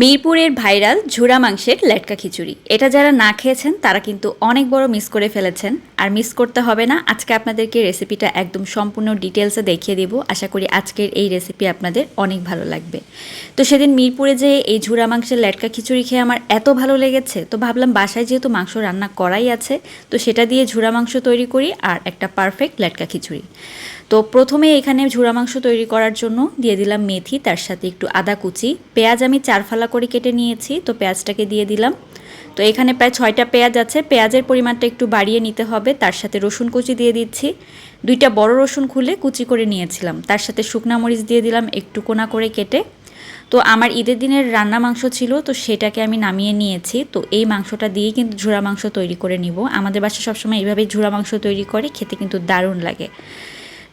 মিরপুরের ভাইরাল ঝুরা মাংসের লেটকা খিচুড়ি। এটা যারা না খেয়েছেন, তারা কিন্তু অনেক বড় মিস করে ফেলেছেন। আর মিস করতে হবে না, আজকে আপনাদেরকে রেসিপিটা একদম সম্পূর্ণ ডিটেলসে দেখিয়ে দেব। আশা করি আজকের এই রেসিপি আপনাদের অনেক ভালো লাগবে। তো সেদিন মিরপুরে যে এই ঝুরা মাংসের লেটকা খিচুড়ি খেয়ে আমার এত ভালো লেগেছে, তো ভাবলাম বাসায় যেহেতু মাংস রান্না করাই আছে, তো সেটা দিয়ে ঝুরা মাংস তৈরি করি আর একটা পারফেক্ট লেটকা খিচুড়ি। তো প্রথমে এখানে ঝুরা মাংস তৈরি করার জন্য দিয়ে দিলাম মেথি, তার সাথে একটু আদা কুচি, পেঁয়াজ আমি চার ফালা করে কেটে নিয়েছি, তো পেঁয়াজটাকে দিয়ে দিলাম। তো এখানে প্রায় ছয়টা পেঁয়াজ আছে, পেঁয়াজের পরিমাণটা একটু বাড়িয়ে নিতে হবে। তার সাথে রসুন কুচি দিয়ে দিচ্ছি। দুইটা বড় রসুন খুলে কুচি করে নিয়েছিলাম। তার সাথে শুকনা মরিচ দিয়ে দিলাম একটু কোনা করে কেটে। তো আমার ঈদের দিনের রান্না মাংস ছিল, তো সেটাকে আমি নামিয়ে নিয়েছি। তো এই মাংসটা দিয়েই কিন্তু ঝুরা মাংস তৈরি করে নিব। আমাদের বাসায় সবসময় এইভাবেই ঝুরা মাংস তৈরি করে, খেতে কিন্তু দারুণ লাগে।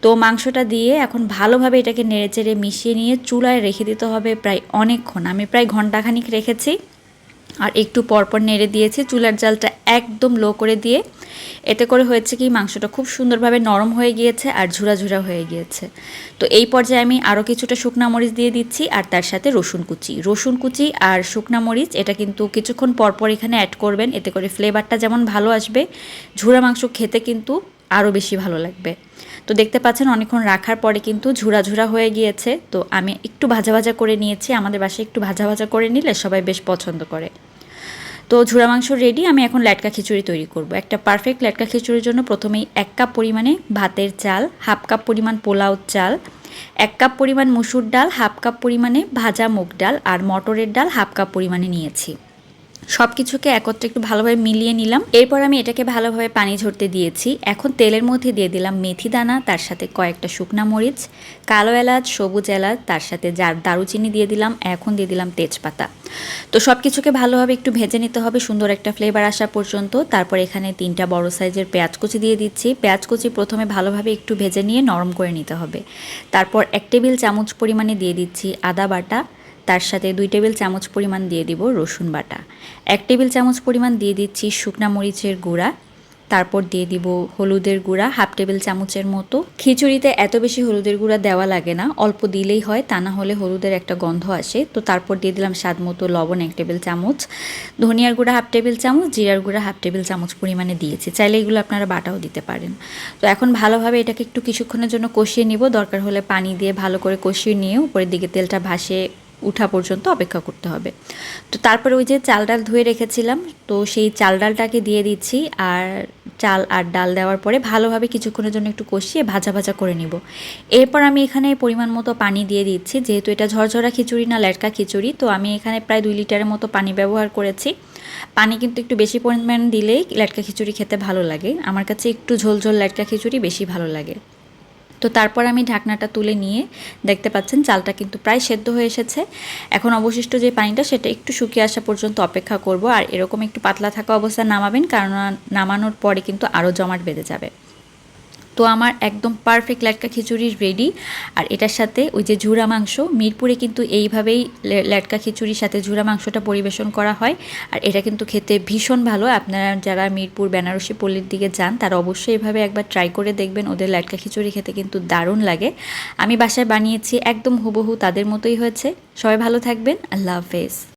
তো মাংসটা দিয়ে এখন ভালোভাবে এটাকে নেড়েচেড়ে মিশিয়ে নিয়ে চুলায় রেখে দিতে হবে প্রায় অনেকক্ষণ। আমি প্রায় ঘন্টাখানিক রেখেছি আর একটু পরপর নেড়ে দিয়েছি। চুলার জালটা একদম লো করে দিয়ে এতে করে হয়েছে কি মাংসটা খুব সুন্দরভাবে নরম হয়ে গিয়েছে আর ঝুরা ঝুরা হয়ে গিয়েছে। তো এই পর্যায়ে আমি আরও কিছুটা শুকনা মরিচ দিয়ে দিচ্ছি আর তার সাথে রসুন কুচি। রসুন কুচি আর শুকনা মরিচ এটা কিন্তু কিছুক্ষণ পরপর এখানে অ্যাড করবেন। এতে করে ফ্লেভারটা যেমন ভালো আসবে, ঝুরা মাংস খেতে কিন্তু আরও বেশি ভালো লাগবে। তো দেখতে পাচ্ছেন অনেকক্ষণ রাখার পরে কিন্তু ঝুরা ঝুরা হয়ে গিয়েছে। তো আমি একটু ভাজা ভাজা করে নিয়েছি। আমাদের বাসায় একটু ভাজা ভাজা করে নিলে সবাই বেশ পছন্দ করে। তো ঝুরা মাংস রেডি আমি এখন ল্যাটকা খিচুড়ি তৈরি করব। একটা পারফেক্ট ল্যাটকা খিচুড়ির জন্য প্রথমেই এক কাপ পরিমাণে ভাতের চাল, হাফ কাপ পরিমাণ পোলাও চাল, এক কাপ পরিমাণ মুসুর ডাল, হাফ কাপ পরিমাণে ভাজা মুগ ডাল, আর মটরের ডাল হাফ কাপ পরিমাণে নিয়েছি। সব কিছুকে একত্রে একটু ভালোভাবে মিলিয়ে নিলাম। এরপর আমি এটাকে ভালোভাবে পানি ঝরতে দিয়েছি। এখন তেলের মধ্যে দিয়ে দিলাম মেথি দানা, তার সাথে কয়েকটা শুকনা মরিচ, কালো এলাচ, সবুজ এলাচ, তার সাথে যার দারুচিনি দিয়ে দিলাম, এখন দিয়ে দিলাম তেজপাতা। তো সব কিছুকে ভালোভাবে একটু ভেজে নিতে হবে, সুন্দর একটা ফ্লেভার আসা পর্যন্ত। তারপর এখানে তিনটা বড় সাইজের পেঁয়াজ কুচি দিয়ে দিচ্ছি। পেঁয়াজ কুচি প্রথমে ভালোভাবে একটু ভেজে নিয়ে নরম করে নিতে হবে। তারপর এক টেবিল চামচ পরিমাণে দিয়ে দিচ্ছি আদা বাটা। তার সাথে দুই টেবিল চামচ পরিমাণ দিয়ে দিব রসুন বাটা। এক টেবিল চামচ পরিমাণ দিয়ে দিচ্ছি শুকনা মরিচের গুঁড়া। তারপর দিয়ে দিব হলুদের গুঁড়া, হাফ টেবিল চামচের মতো। খিচুড়িতে এত বেশি হলুদের গুঁড়া দেওয়া লাগে না, অল্প দিলেই হয়, তা না হলে হলুদের একটা গন্ধ আসে। তো তারপর দিয়ে দিলাম স্বাদ মতো লবণ, এক টেবিল চামচ। ধনিয়ার গুঁড়া হাফ টেবিল চামচ, জিরার গুঁড়া হাফ টেবিল চামচ পরিমাণে দিয়েছি। চাইলে এগুলো আপনারা বাটাও দিতে পারেন। তো এখন ভালোভাবে এটাকে একটু কিছুক্ষণের জন্য কষিয়ে নিব। দরকার হলে পানি দিয়ে ভালো করে কষিয়ে নিয়ে উপরের দিকে তেলটা ভাসে উঠা পর্যন্ত অপেক্ষা করতে হবে। তো তারপরে ওই যে চাল ডাল ধুয়ে রেখেছিলাম, তো সেই চাল ডালটাকে দিয়ে দিচ্ছি আর চাল আর ডাল দেওয়ার পরে ভালোভাবে কিছুক্ষণের জন্য একটু কষিয়ে ভাজা ভাজা করে নিব। এরপর আমি এখানে পরিমাণ মতো পানি দিয়ে দিচ্ছি, যেহেতু এটা ঝরঝরা খিচুড়ি না লেটকা খিচুড়ি, তো আমি এখানে প্রায় দুই লিটারের মতো পানি ব্যবহার করেছি। পানি কিন্তু একটু বেশি পরিমাণ দিলেই লেটকা খিচুড়ি খেতে ভালো লাগে। আমার কাছে একটু ঝোল ঝোল লেটকা খিচুড়ি বেশি ভালো লাগে। তো তারপর আমি ঢাকনাটা তুলে নিয়ে দেখতে পাচ্ছেন চালটা কিন্তু প্রায় সেদ্ধ হয়ে এসেছে। এখন অবশিষ্ট যে পানিটা সেটা একটু শুকিয়ে আসা পর্যন্ত অপেক্ষা করব। আর এরকম একটু পাতলা থাকা অবস্থায় নামাবেন, কারণ নামানোর পরে কিন্তু আরও জমাট বেঁধে যাবে। তো আমার একদম পারফেক্ট ল্যাটকা খিচুড়ি রেডি আর এটার সাথে ওই যে ঝুরা মাংস, মিরপুরে কিন্তু এইভাবেই ল্যাটকা খিচুড়ির সাথে ঝুরা মাংসটা পরিবেশন করা হয়। আর এটা কিন্তু খেতে ভীষণ ভালো। আপনারা যারা মিরপুর, বেনারসি, পল্লীর দিকে যান, তারা অবশ্যই এভাবে একবার ট্রাই করে দেখবেন। ওদের ল্যাটকা খিচুড়ি খেতে কিন্তু দারুণ লাগে। আমি বাসায় বানিয়েছি, একদম হুবহু তাদের মতোই হয়েছে। সবাই ভালো থাকবেন। আল্লাহ হাফেজ।